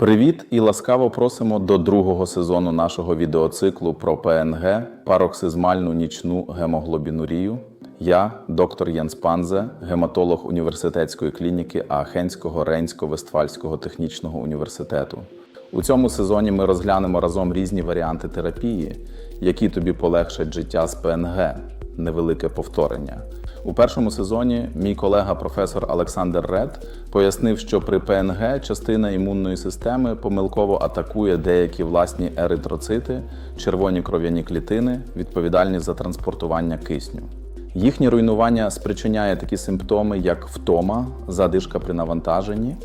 Привіт і ласкаво просимо до другого сезону нашого відеоциклу про ПНГ пароксизмальну нічну гемоглобінурію. Я, доктор Єнс Панзе, гематолог університетської клініки Аахенського Рейнсько-Вестфальського технічного університету. У цьому сезоні ми розглянемо разом різні варіанти терапії, які тобі полегшать життя з ПНГ. Невелике повторення. У першому сезоні мій колега професор Олександр Ред пояснив, що при ПНГ частина імунної системи помилково атакує деякі власні еритроцити, червоні кров'яні клітини, відповідальні за транспортування кисню. Їхнє руйнування спричиняє такі симптоми, як втома, задишка при навантаженні,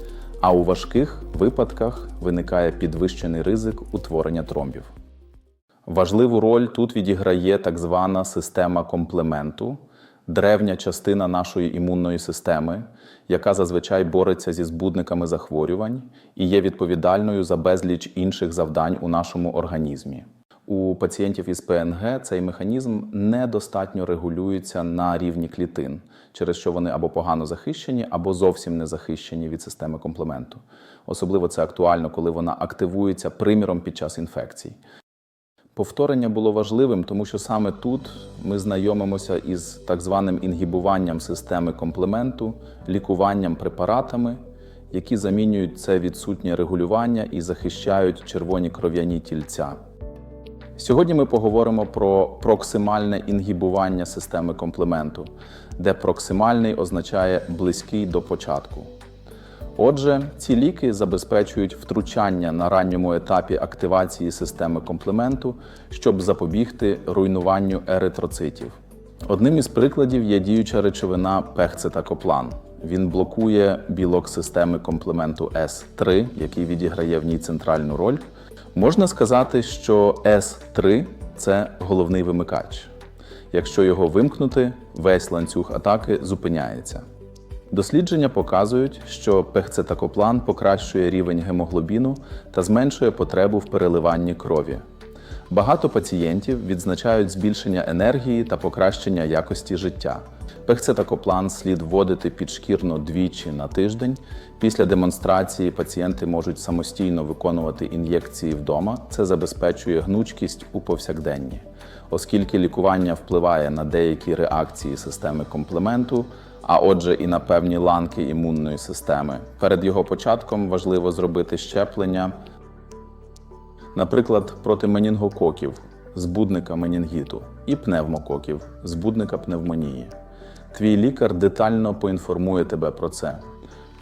а у важких випадках виникає підвищений ризик утворення тромбів. Важливу роль тут відіграє так звана система комплементу, древня частина нашої імунної системи, яка зазвичай бореться зі збудниками захворювань і є відповідальною за безліч інших завдань у нашому організмі. У пацієнтів із ПНГ цей механізм недостатньо регулюється на рівні клітин, через що вони або погано захищені, або зовсім не захищені від системи комплементу. Особливо це актуально, коли вона активується приміром під час інфекцій. Повторення було важливим, тому що саме тут ми знайомимося із так званим інгібуванням системи комплементу, лікуванням препаратами, які замінюють це відсутнє регулювання і захищають червоні кров'яні тільця. Сьогодні ми поговоримо про проксимальне інгібування системи комплементу, де проксимальний означає близький до початку. Отже, ці ліки забезпечують втручання на ранньому етапі активації системи комплементу, щоб запобігти руйнуванню еритроцитів. Одним із прикладів є діюча речовина пехцетакоплан. Він блокує білок системи комплементу С3, який відіграє в ній центральну роль. Можна сказати, що С3 це головний вимикач. Якщо його вимкнути, весь ланцюг атаки зупиняється. Дослідження показують, що пехцетакоплан покращує рівень гемоглобіну та зменшує потребу в переливанні крові. Багато пацієнтів відзначають збільшення енергії та покращення якості життя. Пехцетакоплан слід вводити підшкірно двічі на тиждень. Після демонстрації пацієнти можуть самостійно виконувати ін'єкції вдома. Це забезпечує гнучкість у повсякденні. Оскільки лікування впливає на деякі реакції системи комплементу, а отже, і на певні ланки імунної системи. Перед його початком важливо зробити щеплення, наприклад, проти менінгококів, збудника менінгіту, і пневмококів, збудника пневмонії. Твій лікар детально поінформує тебе про це.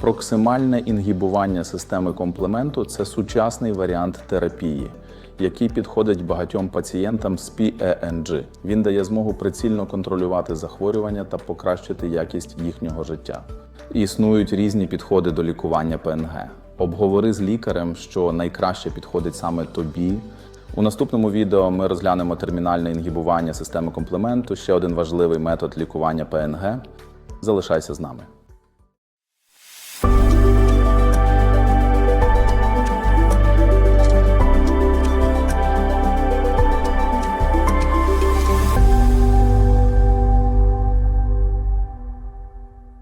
Проксимальне інгібування системи комплементу це сучасний варіант терапії, який підходить багатьом пацієнтам з PENG. Він дає змогу прицільно контролювати захворювання та покращити якість їхнього життя. Існують різні підходи до лікування ПНГ. Обговори з лікарем, що найкраще підходить саме тобі. У наступному відео ми розглянемо термінальне інгібування системи комплементу, ще один важливий метод лікування ПНГ. Залишайся з нами.